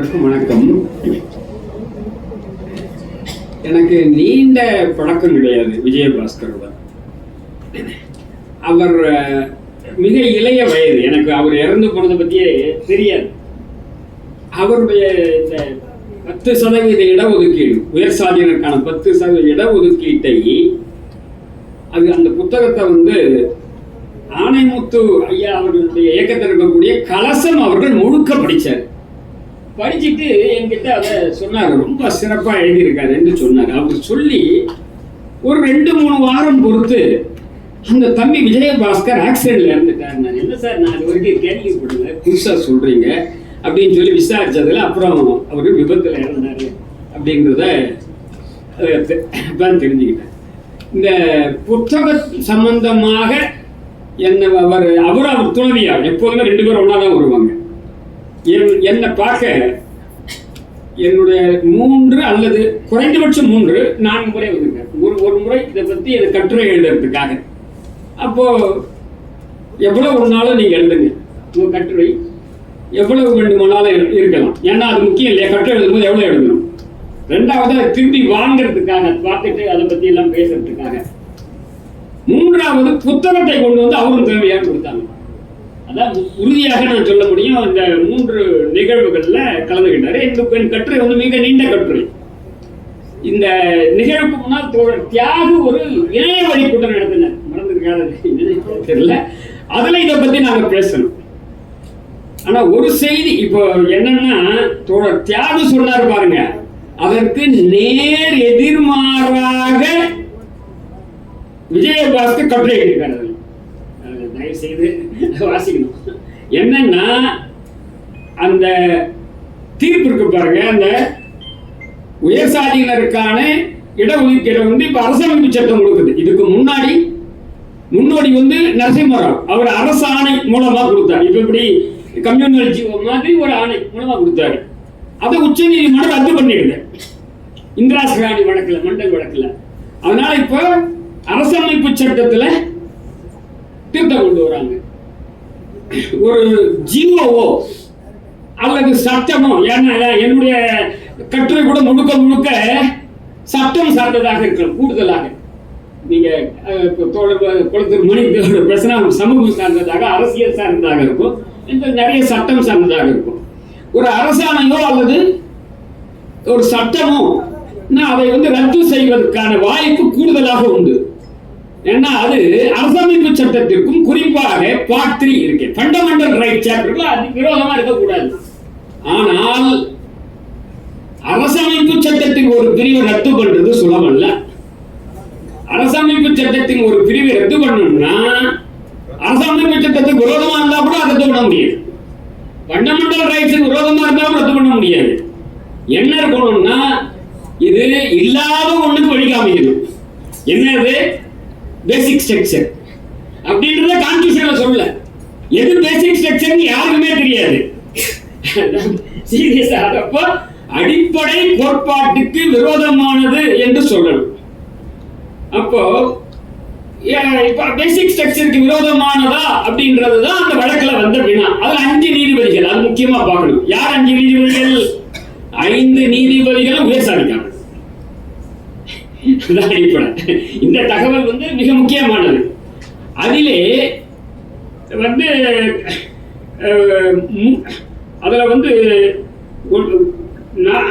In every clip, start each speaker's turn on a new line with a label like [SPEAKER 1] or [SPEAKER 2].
[SPEAKER 1] அனைவருக்கும் வணக்கம். எனக்கு நீண்ட பழக்கம் கிடையாது விஜயபாஸ்கருடன். அவர் மிக இளைய வயது. எனக்கு அவர் இறந்து போனதை பற்றியே தெரியாது. அவருடைய இந்த பத்து சதவீத இடஒதுக்கீடு உயர் சாதியினருக்கான பத்து சதவீத இடஒதுக்கீட்டை அது அந்த புத்தகத்தை வந்து ஆனைமுத்து ஐயா அவர்களுடைய இயக்கத்தில் இருக்கக்கூடிய கலசம் அவர்கள் முழுக்க படிச்சார். படிச்சுட்டு என்கிட்ட அதை சொன்னார். ரொம்ப சிறப்பாக எழுதியிருக்காருன்னு சொன்னார். அவர் சொல்லி ஒரு ரெண்டு மூணு வாரம் பொறுத்து அந்த தம்பி விஜயபாஸ்கர் ஆக்சிடென்ட்ல இருந்துட்டார். நான் என்ன சார் நான் அது வரைக்கும் கேள்விப்படல புதுசாக சொல்றீங்க. அப்படின்னு சொல்லி விசாரிச்சதுல அப்புறம் அவர் விபத்தில் இறந்தார் அப்படிங்கிறத தான் தெரிஞ்சுக்கிட்டேன். இந்த புத்தக சம்பந்தமாக என்ன அவர் அவர் அவர் துணைவியார். எப்போதுமே ரெண்டு பேரும் ஒன்றா தான் வருவாங்க. என்னை பார்க்க என்னுடைய மூன்று அல்லது குறைந்தபட்சம் மூன்று நான்கு முறை வந்துங்க ஒரு ஒரு முறை இதை பற்றி எனக்கு கட்டுரை எழுதுறதுக்காக. அப்போ எவ்வளவு ஒன்றாலும் நீங்கள் எழுதுங்க? உங்கள் கட்டுரை எவ்வளவு வேண்டுமானாலும் இருக்கலாம். ஏன்னா அது முக்கியம் இல்லையா? கட்டுரை எழுதும்போது எவ்வளோ எழுதணும்? ரெண்டாவது அதை திரும்பி வாங்குறதுக்காக பார்த்துட்டு அதை பற்றி எல்லாம் பேசுறதுக்காக. மூன்றாவது புத்தகத்தை கொண்டு வந்து அவரும் தேவையாக கொடுத்தாங்க. அதான் உறுதியாக நான் சொல்ல முடியும் இந்த மூன்று நிகழ்வுகளில் கலந்துகிட்டாரு. இந்த என் கட்டுரை வந்து மிக நீண்ட கட்டுரை. இந்த நிகழ்வுக்கு முன்னால் தோழர் தியாகு ஒரு இணைய வழி கூட்டம் நடத்தினார். மறந்துருக்காத தெரியல. அதில் இதை பத்தி நாங்க பேசணும். ஆனா ஒரு செய்தி இப்போ என்னன்னா தோழர் தியாகு சொன்னார் பாருங்க. அதற்கு நேர் எதிர்மாறாக விஜயபாஸ்கர் கட்டுரை எழுதியிருக்காரு. தயவு செய்து வாசிக்கணும். என்னன்னா அந்த தீர்ப்பு இருக்கு பாருங்க அந்த உயர் சாதியினருக்கான இடஒதுக்கீடு வந்து இப்ப அரசமைப்பு சட்டம் கொடுக்குது. இதுக்கு முன்னாடி முன்னோடி வந்து நரசிம்மராவ். அவர் அரசாணை மூலமா கொடுத்தார். இப்ப இப்படி கம்யூனல் ஜீவோ மாதிரி ஒரு ஆணை மூலமா கொடுத்தாரு. அதை உச்ச நீதிமன்றம் ரத்து பண்ணிடுது. இந்திரா சிராணி வழக்குல மண்டல் வழக்குல. அதனால இப்போ அரசமைப்பு சட்டத்துல திருத்தம் கொண்டு வராங்க. ஒரு ஜீவோவோ அல்லது சட்டமோ ஏன்னா என்னுடைய கட்டுரை கூட முழுக்க முழுக்க சட்டம் சார்ந்ததாக இருக்கலாம் கூடுதலாக. நீங்க தோழர் குளத்தூர் மணி பிரச்சனை சமூகம் சார்ந்ததாக அரசியல் சார்ந்ததாக இருக்கும். இந்த நிறைய சட்டம் சார்ந்ததாக இருக்கும். ஒரு அரசாணையோ அல்லது ஒரு சட்டமோ அதை வந்து ரத்து செய்வதற்கான வாய்ப்பு கூடுதலாக உண்டு. ஏன்னா அது அரசமைப்பு சட்டத்திற்கும் குறிப்பாக பார்ட் த்ரீ இருக்கு. ஃபண்டமெண்டல் ரைட் சாப்டர்ல அது விரோதமா இருக்கக்கூடாது. ஆனால் அரசமைப்பு சட்டத்தின் ஒரு பிரிவை ரத்து பண்றது சுலபமல்ல. அரசமைப்பு சட்டத்தின் ஒரு பிரிவை ரத்து பண்ணணும்னா அரசமைப்பு சட்டத்துக்கு விரோதமா இருந்தா கூட ரத்து பண்ண முடியாது. ஃபண்டமெண்டல் ரைட்ஸுக்கு விரோதமா இருந்தாலும் ரத்து பண்ண முடியாது. என்ன இருக்கணும்னா இது இல்லாத ஒண்ணுக்கு வழி காமிக்கணும். என்னது? பேசிக் ஸ்ட்ரக்சர் அப்படின்றத கான்ஸ்டியூஷன்ல சொல்லல. எது பேசிக் ஸ்ட்ரக்சர்னு யாருக்குமே தெரியாது. சீரியஸா அப்போ அடிப்படை கோட்பாட்டுக்கு விரோதமானது என்று சொல்லணும். அப்போ இப்போ பேசிக் ஸ்ட்ரக்சருக்கு விரோதமானதா அப்படின்றது தான் அந்த வழக்கில் வந்த வினா. அதில் அஞ்சு நீதிபதிகள் அது முக்கியமாக பார்க்கணும். யார் அஞ்சு நீதிபதிகள்? ஐந்து நீதிபதிகளும் உயர்சாதிக்காங்க சாதிக்காங்க அடிப்படை இந்த தகவல் வந்து மிக முக்கியமானது. அதிலே வந்து அதில் வந்து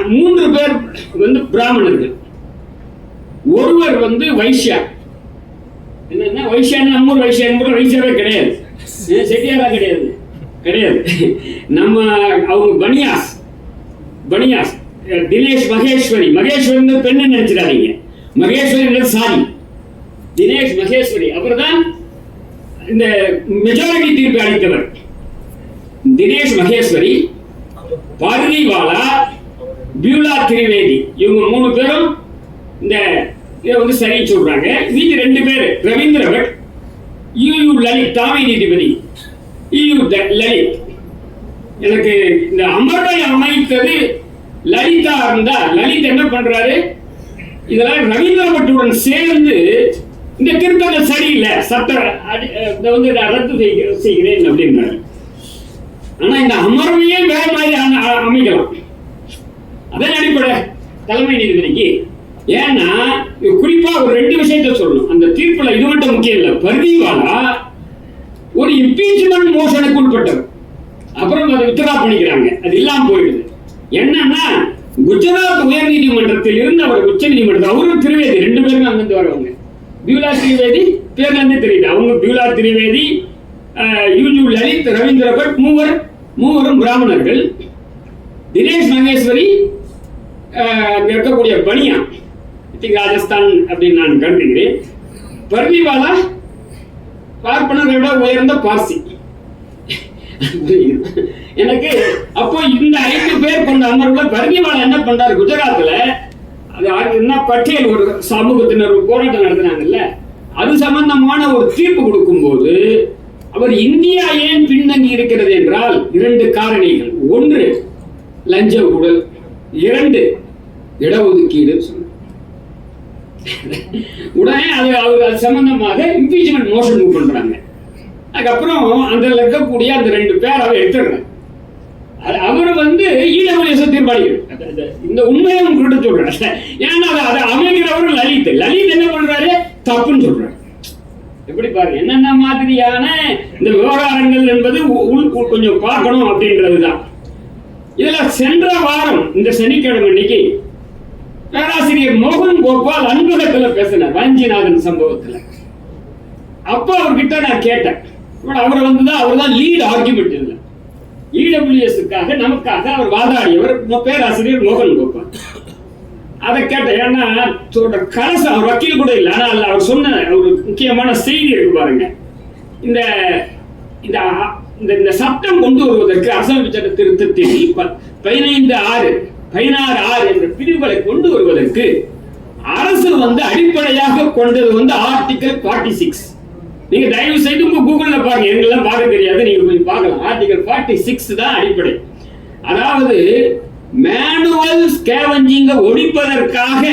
[SPEAKER 1] மூன்று பேர் வந்து பிராமணர்கள். ஒருவர் வந்து வைஷ்யா. என்னன்னா வைஷ்யான்னு நம்ம ஊர் வைஷ்யான்னு கூட வைஷ்யாவே கிடையாது. செட்டியாரா கிடையாது. கிடையாது. நம்ம அவங்க பனியாஸ் பனியாஸ் தினேஷ் மகேஸ்வரி. மகேஸ்வரி பெண்ணு நினைச்சிடாதீங்க. மகேஸ்வரி சாரி. தினேஷ் மகேஸ்வரி அவர் தான் இந்த மெஜாரிட்டி தீர்ப்பு அளித்தவர். தினேஷ் மகேஸ்வரி பர்னிவாலா பியூலா திரிவேதி. இவங்க மூணு பேரும் இந்த இதை வந்து சரி சொல்றாங்க. மீதி ரெண்டு பேர் ரவீந்திர பட் யூ யூ லலித் தாமை நீதிபதி. யூ லலித். எனக்கு இந்த அமர்வை அமைத்தது லலிதா இருந்தா லலித் என்ன பண்றாரு? இதெல்லாம் ரவீந்திர பட்டுடன் சேர்ந்து இந்த திருத்தங்கள் சரியில்லை. சட்ட அடி- இதை வந்து நான் ரத்து செய்க- செய்கிறேன் அப்படின்றாரு ஆனா இந்த அமர்வையே வேற மாதிரி அமைக்கலாம். அதன் அடிப்படை தலைமை நீதிபதிக்கு ஏன்னா இது குறிப்பா ஒரு ரெண்டு விஷயத்த சொல்லணும். அந்த தீர்ப்புல இது மட்டும் முக்கியம் இல்லை. பருதிவாலா ஒரு இம்பீச்மெண்ட் மோஷனுக்கு உட்பட்டது அப்புறம் அதை வித்ரா பண்ணிக்கிறாங்க. அது இல்லாம போயிடுது. என்னன்னா குஜராத் உயர் நீதிமன்றத்தில் இருந்து அவர் உச்ச நீதிமன்றத்தில் அவரும் திரிவேதி ரெண்டு பேரும் அங்கிருந்து வரவங்க. பியூலா திரிவேதி பேர்லேருந்து தெரியுது. அவங்க பியூலா திரிவேதி யூஜு லலித் ரவீந்திர பட் மூவர் மூவரும் பிராமணர்கள். தினேஷ் மகேஸ்வரி இருக்கக்கூடிய பனியா I ராஜஸ்தான் அப்படின்னு நான் கருதுகிறேன் பர்விவாலா பார்ப்பனரை விட உயர்ந்த பார்சி. எனக்கு அப்போ இந்த ஐந்து பேர் கொண்ட அமர்வுல பர்விவாலா என்ன பண்றாரு குஜராத்ல? அது என்ன பட்டியல் ஒரு சமூகத்தினர் ஒரு போராட்டம் நடத்தினாங்கல்ல? அது சம்பந்தமான ஒரு தீர்ப்பு கொடுக்கும்போது அவர் இந்தியா ஏன் பின்தங்கி இருக்கிறது என்றால் இரண்டு காரணிகள். ஒன்று லஞ்ச ஊழல். இரண்டு இடஒதுக்கீடு. உடனே அது அவர் அது சம்பந்தமாக இம்பீச்மெண்ட் மோஷன் பண்றாங்க. அதுக்கப்புறம் அந்த இருக்கக்கூடிய அந்த ரெண்டு பேர் அவர் எடுத்துடுறாங்க அவர் வந்து ஈழவரேச தீர்மானிக்கிறார். இந்த உண்மையை உங்ககிட்ட சொல்றேன். ஏன்னா அதை அமைக்கிறவர் லலித். லலித் என்ன பண்றாரு தப்புன்னு சொல்றாரு. எப்படி பாருங்க என்னென்ன மாதிரியான இந்த விவகாரங்கள் என்பது உ- உள் கொஞ்சம் பார்க்கணும் அப்படின்றதுதான். இதுல சென்ற வாரம் இந்த சனிக்கிழமை அன்னைக்கு பேராசிரியர் மோகன் கோபால் அன்பகத்துல பேசினார் வாஞ்சிநாதன் சம்பவத்துல. அப்போ அவர்கிட்ட நான் கேட்டேன். இவன் வந்து தான் அவர் தான் லீட் ஆர்குமெண்ட் இல்லை இடபிள்யூஎஸ்க்காக நமக்காக அவர் வாதாடியவர் பேராசிரியர் மோகன் கோபால். அதை கேட்டேன் ஏன்னா சொல்ற கரசு அவர் வக்கீல் கூட இல்லை. ஆனால் அவர் சொன்ன ஒரு முக்கியமான செய்தி இருக்கு பாருங்க. இந்த இந்த இந்த இந்த சட்டம் கொண்டு வருவதற்கு அரசமைப்பு சட்ட திருத்தத்தில் பதினைந்து ஆறு பதினாறு ஆறு என்ற பிரிவுகளை கொண்டு வருவதற்கு அரசு வந்து அடிப்படையாக கொண்டது வந்து ஆர்டிகல் 46 சிக்ஸ் நீங்க தயவு செய்து உங்க கூகுள்ல பாருங்க. எங்கெல்லாம் பார்க்க தெரியாது நீங்க போய் பார்க்கலாம். ஆர்டிகல் 46 சிக்ஸ் தான் அடிப்படை. அதாவது மேனுவல் ஸ்கேவஞ்சிங்க ஒழிப்பதற்காக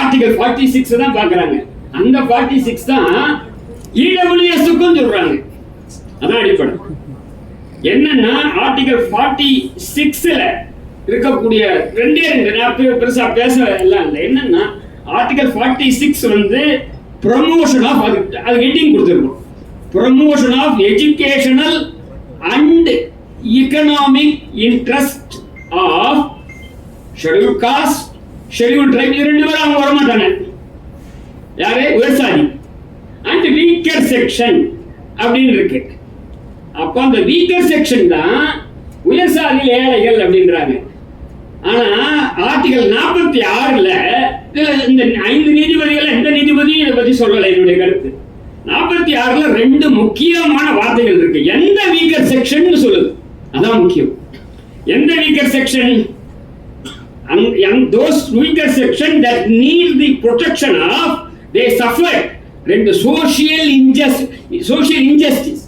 [SPEAKER 1] ஆர்டிகல் 46 சிக்ஸ் தான் பார்க்குறாங்க. அந்த 46 சிக்ஸ் தான் இடபிள்யூஎஸ்க்கும் சொல்றாங்க. அதான் அடிப்படை. என்னன்னா ஆர்டிகல் 46 சிக்ஸ்ல இருக்கக்கூடிய ரெண்டே ரெண்டு நான் பெருசா பேச எல்லாம் இல்லை. என்னன்னா ஆர்டிகல் 46 சிக்ஸ் வந்து ப்ரமோஷன் ஆஃப் அது அது ஹெட்டிங் கொடுத்துருக்கோம் promotion of educational and economic interest of schedule caste schedule tribe ரெண்டு பேரும் அவங்க வரமாட்டாங்க. யாரு? விவசாயி அண்ட் வீக்கர் செக்ஷன் அப்படின்னு இருக்கு. அப்போ அந்த வீக்கர் செக்ஷன் தான் உயர்சாதியில் ஏழைகள் அப்படின்றாங்க. ஆனா ஆர்டிகல் நாற்பத்தி ஆறுல இந்த ஐந்து நீதிபதிகள் எந்த நீதிபதியும் இதை பத்தி சொல்லலை என்னுடைய கருத்து. நாற்பத்தி ஆறுல ரெண்டு முக்கியமான வார்த்தைகள் இருக்கு. எந்த வீக்கர் செக்ஷன் சொல்லுது. அதான் முக்கியம். எந்த weaker section and, and those weaker section that need the protection of they suffer ரெண்டு social injustice social injustice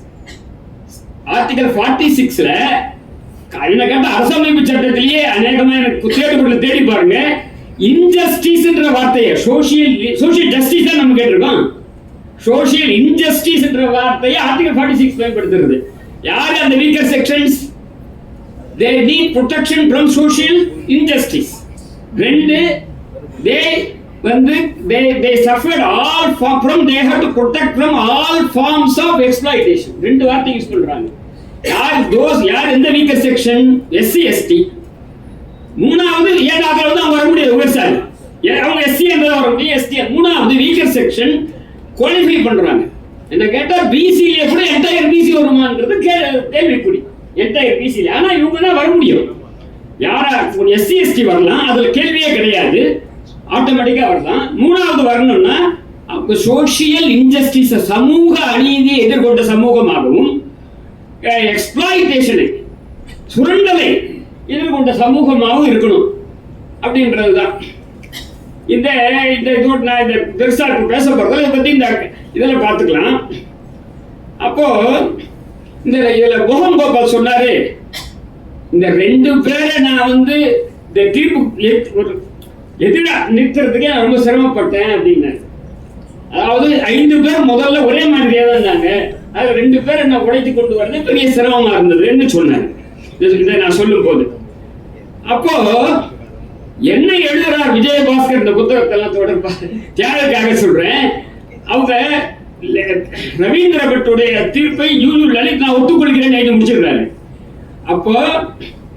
[SPEAKER 1] article 46 சிக்ஸ்ல என்ன கேட்ட அரசமைப்பு சட்டத்திலேயே அநேகமா எனக்கு தேடி பாருங்க. இன்ஜஸ்டிஸ்ன்ற வார்த்தையை சோசியல் சோசியல் ஜஸ்டிஸ் தான் நம்ம கேட்டிருக்கோம். சோசியல் இன்ஜஸ்டிஸ்ன்ற வார்த்தையை ஆர்டிகல் 46 சிக்ஸ் பயன்படுத்துறது. யார் அந்த weaker sections they need protection from social injustice ரெண்டு தே வந்து they they suffered all form from they have to protect from all forms of ரெண்டு வார்த்தை யூஸ் பண்ணுறாங்க யார் தோஸ் யார் எந்த வீக்கர் செக்ஷன் எஸ்சி எஸ்டி மூணாவது ஏழாவது அவங்க வர முடியாது விவசாயி அவங்க எஸ்சி என்றால் வர முடியும் எஸ்டி மூணாவது வீக்கர் செக்ஷன் குவாலிஃபை பண்றாங்க. என்ன கேட்டா பிசியிலே கூட என்டையர் பிசி வருமான்றது கே- கேள்விக்குறி. என்டையர் பிசியில ஆனா இவங்க தான் வர முடியும். யாரா எஸ்சி எஸ்டி வரலாம். அதுல கேள்வியே கிடையாது. ஆட்டோமேட்டிக்கா வரலாம். மூணாவது வரணும்னா சோசியல் இன்ஜஸ்டிஸ் சமூக அநீதியை எதிர்கொண்ட சமூகமாகவும் எக்ஸ்பிளாய்டேஷனை சுரண்டலை எதிர்கொண்ட சமூகமாகவும் இருக்கணும். அப்படின்றதுதான். இந்த இந்த இதோட நான் இந்த பெருசாக இப்ப பேச போறது இதை பற்றி இந்த இதில் பார்த்துக்கலாம். அப்போது இந்த இதில் மோகன் கோபால் இந்த ரெண்டு பேரை நான் வந்து இந்த தீர்ப்பு ஒரு எதிரா நிறுத்துறதுக்கே நான் ரொம்ப சிரமப்பட்டேன் அப்படின்னாரு. அதாவது ஐந்து பேர் முதல்ல ஒரே மாதிரியாக தான் இருந்தாங்க. அதில் ரெண்டு பேர் என்ன உடைத்து கொண்டு வரது பெரிய சிரமமாக இருந்ததுன்னு சொன்னாங்க இது- நான் சொல்லும் போது. அப்போ என்ன எழுதுறார் விஜயபாஸ்கர் இந்த புத்தகத்தெல்லாம் தொடர்பா? தியாகக்காக சொல்றேன். அவங்க ரவீந்திர பட்டுடைய தீர்ப்பை யூ லலித் நான் ஒத்துக்கொள்கிறேன் எழுதி முடிச்சிருக்காரு அப்போ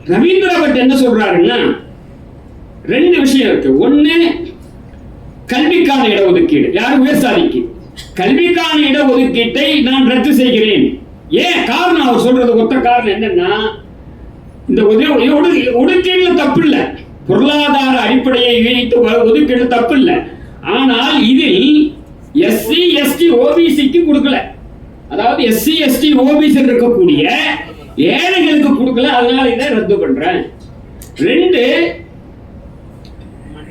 [SPEAKER 1] ரவீந்திர பட் என்ன சொல்றாருன்னா ரெண்டு விஷயம் இருக்கு. ஒண்ணு கல்விக்கான இடஒதுக்கீடு. யாரும் உயர்சாதிக்கு. கல்விக்கான இடஒதுக்கீட்டை நான் ரத்து செய்கிறேன். ஏன்? காரணம் அவர் சொல்றது ஒத்த காரணம் என்னன்னா இந்த ஒது- ஒது- ஒதுக்கீடுல தப்பு இல்ல பொருளாதார அடிப்படையை வைத்து வ- ஒதுக்கீடு தப்பு ஆனால் இதில் எஸ்சி எஸ்டி ஓபிசிக்கு கொடுக்கல. அதாவது எஸ்சி எஸ்டி ஓபிசி இருக்கக்கூடிய ஏழைகளுக்கு கொடுக்கல. அதனால இதை ரத்து பண்றேன். ரெண்டு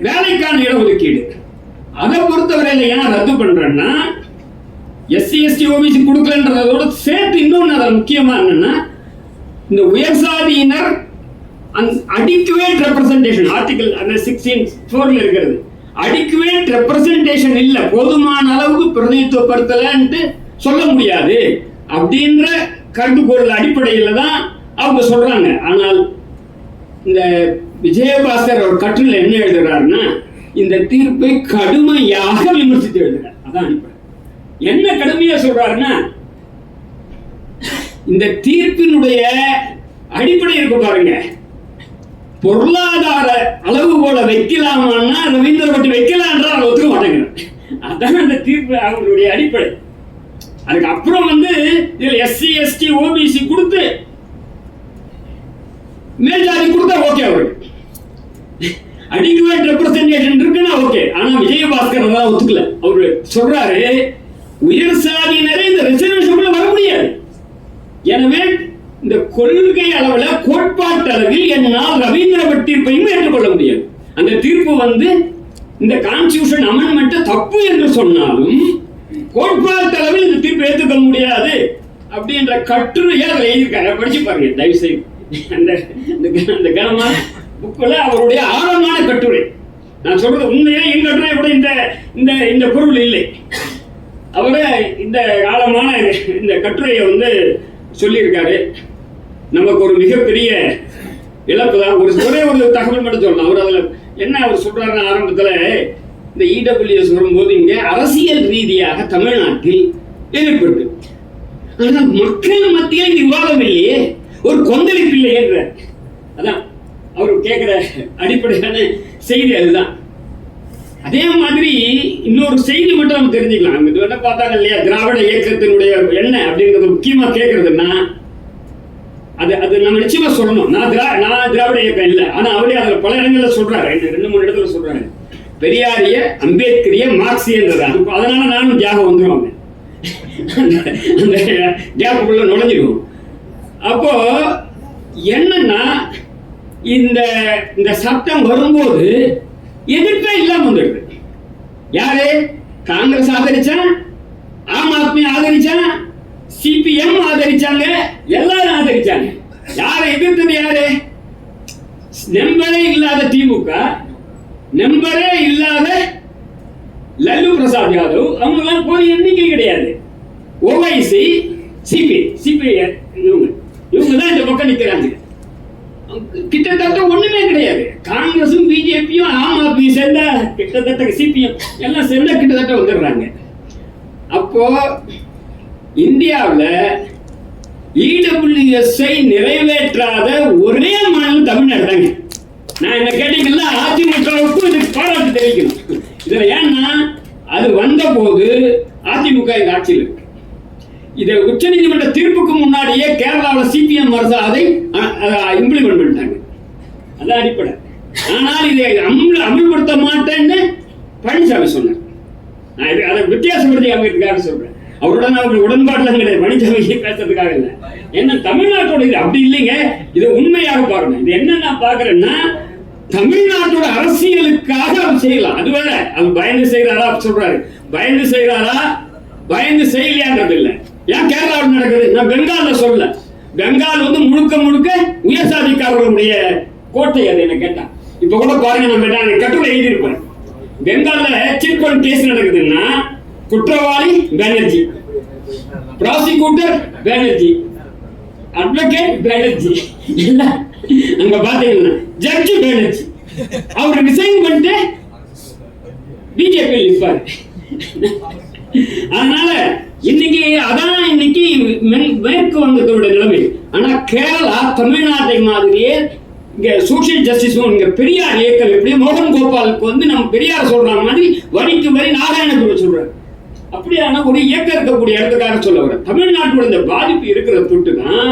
[SPEAKER 1] வேலைக்கான இடஒதுக்கீடு அதை பொறுத்தவரையில ஏன் ரத்து பண்றேன்னா எஸ்சி எஸ்டி ஓபிசி கொடுக்கலன்றதோட சேர்த்து இன்னொன்று அதில் முக்கியமாக என்னன்னா இந்த உயர் சாதியினர் அடிக்குவேட் ரெப்ரசன்டேஷன் ஆர்டிகல் அந்த சிக்ஸ்டீன் ஃபோர்ல இருக்கிறது. அடிக்குவேட் ரெப்ரசன்டேஷன் இல்ல போதுமான அளவுக்கு பிரதிநிதித்துவப்படுத்தலன்ட்டு சொல்ல முடியாது. அப்படின்ற கருதுகோள் அடிப்படையில் தான் அவங்க சொல்றாங்க. ஆனால் இந்த விஜயபாஸ்கர் ஒரு கட்டுரையில் என்ன எழுதுறாருன்னா இந்த தீர்ப்பை கடுமையாக விமர்சித்து எழுதுறார். அதான் அடிப்படை. என்ன கடுமையா சொல்றாருன்னா இந்த தீர்ப்பினுடைய அடிப்படை இருக்கு பாருங்க. பொருளாதார அளவு போல வைக்கலாமான்னா ரவீந்திர பட்டி வைக்கலான்றா அவர் ஒத்துக்க மாட்டேங்கிறேன். அதான் அந்த தீர்ப்பு அவங்களுடைய அடிப்படை. அதுக்கு அப்புறம் வந்து இதில் எஸ்சி எஸ்டி ஓபிசி கொடுத்து மேல்ஜாதி கொடுத்தா ஓகே அவருக்கு அடிக்குவேட் ரெப்ரசன்டேஷன் இருக்குன்னா ஓகே ஆனா விஜயபாஸ்கர் அதான் ஒத்துக்கல. அவரு சொல்றாரு உயர் சாதியினரே இந்த ரிசர்வேஷனுக்குள்ள வர முடியாது. எனவே இந்த கொள்கை அளவில் கோட்பாட்டு அளவில் என்னால் ரவீந்திர பட் தீர்ப்பையும் ஏற்றுக்கொள்ள முடியாது. அந்த தீர்ப்பு வந்து இந்த கான்ஸ்டியூஷன் அமெண்ட்மெண்ட் தப்பு என்று சொன்னாலும் கோட்பாட்டு அளவில் இந்த தீர்ப்பு ஏற்றுக்கொள்ள முடியாது அப்படின்ற கட்டுரையை அதில் எழுதியிருக்காரு. படிச்சு பாருங்க தயவு செய்து அந்த இந்த க- அந்த கனமான புக்கில் அவருடைய ஆழமான கட்டுரை. நான் சொல்றது உண்மையா என் கட்டுரை கூட இந்த இந்த இந்த பொருள் இல்லை. அவரு இந்த ஆழமான இந்த கட்டுரையை வந்து சொல்லியிருக்காரு. நமக்கு ஒரு மிகப்பெரிய இழப்பு தான். ஒரு ஒரே ஒரு தகவல் மட்டும் சொல்லலாம் அவர் அதில் என்ன அவர் சொல்றாருன்னு ஆரம்பத்தில் இந்த இடபிள்யூஎஸ் வரும்போது இங்கே அரசியல் ரீதியாக தமிழ்நாட்டில் எதிர்ப்பு இருக்கு. ஆனால் மக்கள் மத்தியில் இது விவாதம் இல்லையே. ஒரு கொந்தளிப்பு இல்லையேன்ற அதான் அவர் கேட்குற அடிப்படையான செய்தி அதுதான். அதே மாதிரி இன்னொரு செய்தி மட்டும் நம்ம தெரிஞ்சுக்கலாம். இது என்ன பார்த்தாங்க இல்லையா? திராவிட இயக்கத்தினுடைய என்ன அப்படின்றது முக்கியமாக கேட்கறதுன்னா அது அது நம்ம நிச்சயமா சொல்லணும். நான் திரா நான் திராவிட இயக்கம் இல்லை. ஆனால் அவரே அதில் பல இடங்களில் சொல்றாரு. ரெண்டு ரெண்டு மூணு இடத்துல சொல்றாரு. பெரியாரிய அம்பேத்கரிய மார்க்சியன்றது. அது அதனால நானும் தியாகம் வந்துடுவாங்க அந்த கேப்புக்குள்ள நுழைஞ்சிருவோம். அப்போ என்னன்னா இந்த இந்த சட்டம் வரும்போது எதிர்ப்பே இல்லாம வந்துடுது. யாரு? காங்கிரஸ் ஆதரிச்சா? ஆம் ஆத்மி ஆதரிச்சா? சிபிஎம் ஆதரிச்சாங்க. எல்லாரும் ஆதரிச்சாங்க. யாரை எதிர்த்தது யாரு? நம்பரே இல்லாத திமுக நம்பரே இல்லாத லல்லு பிரசாத் யாதவ் அவங்கெல்லாம் போய் எண்ணிக்கை கிடையாது. ஓவைசி சிபி சிபி இவங்க இவங்க தான் இந்த பக்கம் நிற்கிறாங்க கிட்டத்தட்ட ஒண்ணுமே கிடையாது. காங்கிரஸும் பிஜேபியும் ஆம் ஆத்மி சேர்ந்த கிட்டத்தட்ட சிபிஎம் எல்லாம் சேர்ந்த கிட்டத்தட்ட வந்துடுறாங்க. அப்போ இந்தியாவில் இடபிள்யூஎஸ்ஐ நிறைவேற்றாத ஒரே மாநிலம் தமிழ்நாடு தாங்க. நான் என்ன கேட்டீங்கன்னா அதிமுகவுக்கும் இதுக்கு பாராட்டு தெரிவிக்கணும். இதுல ஏன்னா அது வந்த போது அதிமுக எங்க ஆட்சியில் இருக்கு இதை உச்சநீதிமன்ற தீர்ப்புக்கு முன்னாடியே கேரளாவில் சிபிஎம் அரசு அதை இம்ப்ளிமெண்ட் பண்ணிட்டாங்க. அதான் அடிப்படை. ஆனால் இதை அமல் அமல்படுத்த மாட்டேன்னு பழனிசாமி சொன்னார். நான் இது அதை வித்தியாசப்படுத்தி அமைக்கிறதுக்காக சொல்றேன். அவருடன் நான் உடன்பாடுலாம் கிடையாது. பழனிசாமி பேசுறதுக்காக இல்லை. என்ன தமிழ்நாட்டோட இது அப்படி இல்லைங்க. இது உண்மையாக பாருங்க. இது என்ன நான் பார்க்குறேன்னா தமிழ்நாட்டோட அரசியலுக்காக அவர் செய்யலாம். அது வேற. அவர் பயந்து செய்கிறாரா? சொல்றாரு. பயந்து செய்கிறாரா? பயந்து செய்யலையான்றது இல்லை. ஏன் கேரளாவில் நடக்குது? நான் பெங்கால்ல சொல்ல பெங்கால் வந்து முழுக்க முழுக்க உயர் சாதிக்காரர்களுடைய கோட்டை அது என்ன கேட்டான். இப்ப கூட பாருங்க நம்ம நான் கட்டுரை எழுதியிருப்பேன். பெங்கால்ல சிட் ஃபண்ட் கேஸ் நடக்குதுன்னா குற்றவாளி பானர்ஜி. ப்ராசிக்யூட்டர் பேனர்ஜி. அட்வொகேட் பேனர்ஜி. அங்க பாத்தீங்கன்னா ஜட்ஜி பேனர்ஜி. அவர் ரிசைன் பண்ணிட்டு பிஜேபி நிற்பாரு அதனால இன்னைக்கு அதான் இன்னைக்கு மேற்கு வங்கத்தோட நிலைமை. ஆனா கேரளா தமிழ்நாட்டை மாதிரியே இங்க சோசியல் ஜஸ்டிஸும் இங்க பெரியார் இயக்கம் எப்படி மோகன் கோபாலுக்கு வந்து நம்ம பெரியார் சொல்ற மாதிரி வரிக்கு வரி நாராயணகுரு சொல்றாரு. அப்படியான ஒரு இயக்கம் இருக்கக்கூடிய இடத்துக்காக சொல்ல வர தமிழ்நாட்டோட இந்த பாதிப்பு இருக்கிற தொட்டு தான்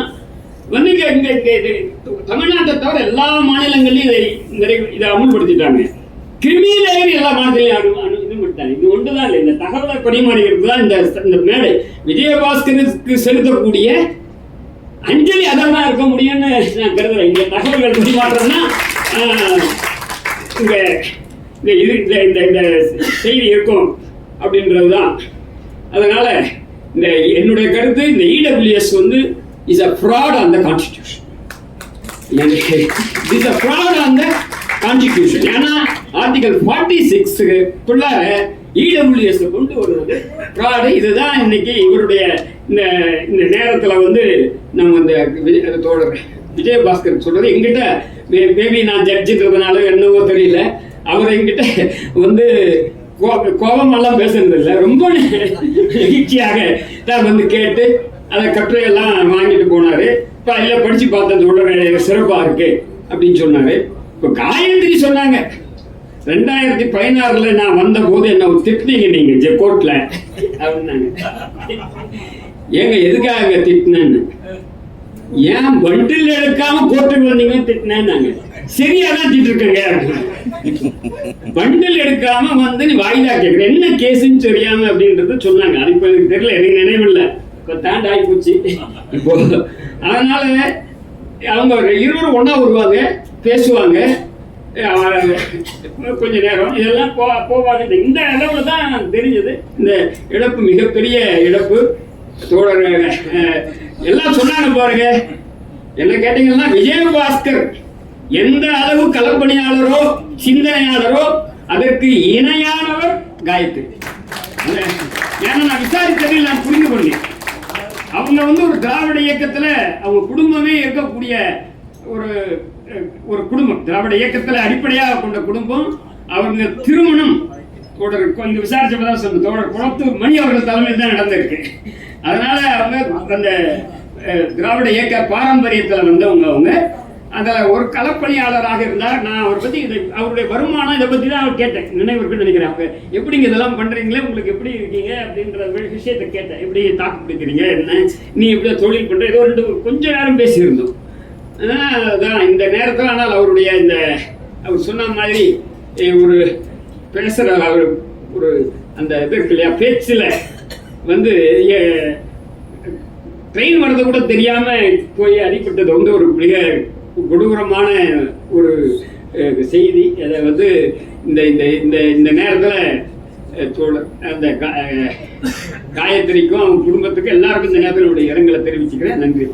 [SPEAKER 1] வந்து இங்க இங்க தமிழ்நாட்டை தவிர எல்லா மாநிலங்கள்லையும் இதை இதை அமுல்படுத்திட்டாங்க. கிருமி எல்லா மாநிலங்களையும் அனு இது ஒன்றுதான் இல்லை. இந்த தகவலை பரிமாறிக்கிறது தான் இந்த மேடை. விஜயபாஸ்கருக்கு செலுத்தக்கூடிய அஞ்சலி அதான் இருக்க முடியும்னு நான் கருதுறேன். இந்த தகவல்கள் பரிமாற்றம்னா இங்க இந்த இது இந்த இந்த இந்த செய்தி இருக்கும் அப்படின்றது தான் அதனால இந்த என்னுடைய கருத்து இந்த இடபிள்யூஎஸ் வந்து is a fraud on the constitution is a fraud on the constitution ஏன்னா ஆர்டிகல் ஃபார்ட்டி சிக்ஸுக்குள்ளார இடபிள்யூஎஸ் கொண்டு வருவது. ஃப்ராடு இதுதான் இன்னைக்கு இவருடைய இந்த இந்த நேரத்தில் வந்து நம்ம இந்த விஜய் தோழர் விஜயபாஸ்கர் சொல்றது. எங்கிட்ட மேபி நான் ஜட்ஜுன்றதுனால என்னவோ தெரியல. அவர் என்கிட்ட வந்து கோ- கோபமெல்லாம் பேசுறதில்ல இல்லை ரொம்ப நெகிழ்ச்சியாக தான் வந்து கேட்டு அதை கட்டுரையெல்லாம் வாங்கிட்டு போனார். இப்போ எல்லாம் படித்து பார்த்தேன் தொடர் சிறப்பாக இருக்கு அப்படின்னு சொன்னார். இப்போ காயத்ரி சொன்னாங்க ரெண்டாயிரத்தி பதினாறுல நான் வந்த போது என்ன திட்டினீங்க நீங்க ஜெ- கோர்ட்ல அப்படின்னாங்க. ஏங்க எதுக்காக திட்டினேன்னு? ஏன் பண்டில் எடுக்காம கோர்ட்டுக்கு வந்தீங்க திட்டினேன்னாங்க. சரியா தான் திட்டிருக்கங்க. பண்டில் எடுக்காம வந்து நீ வாய்தா கேட்குற. என்ன கேஸுன்னு தெரியாம? அப்படின்றத சொன்னாங்க. அது இப்போ எனக்கு தெரியல எனக்கு நினைவில்லை. இப்போ தாண்ட ஆகி போச்சு. இப்போ அதனால அவங்க இருவரும் ஒன்னா வருவாங்க. பேசுவாங்க. கொஞ்ச நேரம். இதெல்லாம் போ போவாங்க இந்த- இந்த தான் தெரிஞ்சது. இந்த இழப்பு மிகப்பெரிய இழப்பு. தோழர் எல்லாம் சொன்னாங்க பாருங்க. என்ன கேட்டீங்கன்னா விஜயபாஸ்கர் எந்த அளவு கலப்பணியாளரோ சிந்தனையாளரோ அதற்கு இணையானவர் காயத்ரி. ஏன்னா நான் விசாரித்ததில் நான் புரிந்து கொண்டேன். அவங்க வந்து ஒரு திராவிட இயக்கத்தில் அவங்க குடும்பமே இருக்கக்கூடிய ஒரு ஒரு குடும்பம். திராவிட இயக்கத்தில் அடிப்படையாக கொண்ட குடும்பம். அவங்க திருமணம் தொடர் கொஞ்சம் விசாரிச்சப்பதான் சொன்ன தோழர் குளத்தூர் மணி அவர்கள் தலைமையில் தான் நடந்திருக்கு. அதனால அவங்க அந்த திராவிட இயக்க பாரம்பரியத்தில் வந்தவங்க அவங்க. அந்த ஒரு களப்பணியாளராக இருந்தார். நான் அவரை பற்றி இதை அவருடைய வருமானம் இதை பற்றி தான் அவர் கேட்டேன். நினைவு இருக்குன்னு நினைக்கிறேன். அப்போ எப்படிங்க இதெல்லாம் பண்ணுறீங்களே உங்களுக்கு எப்படி இருக்கீங்க? அப்படின்ற விஷயத்தை கேட்டேன். எப்படி தாக்கு பிடிக்கிறீங்க? என்ன? நீ எப்படி தொழில் பண்ணுற ஏதோ ரெண்டு கொஞ்ச நேரம் பேசியிருந்தோம். அதான் இந்த நேரத்தில் ஆனால் அவருடைய இந்த அவர் சொன்ன மாதிரி ஒரு பேசுகிற அவர் ஒரு அந்த இது இருக்கு இல்லையா பேச்சில் வந்து ட்ரெயின் வர்றது கூட தெரியாமல் போய் அடிப்பட்டது வந்து ஒரு மிக கொடூரமான ஒரு செய்தி. அதை வந்து இந்த இந்த இந்த இந்த நேரத்தில் அந்த கா- காயத்ரிக்கும் அவங்க குடும்பத்துக்கும் எல்லாருக்கும் இந்த நேரத்தில் என்னுடைய இரங்கலை தெரிவிச்சுக்கிறேன். நன்றி.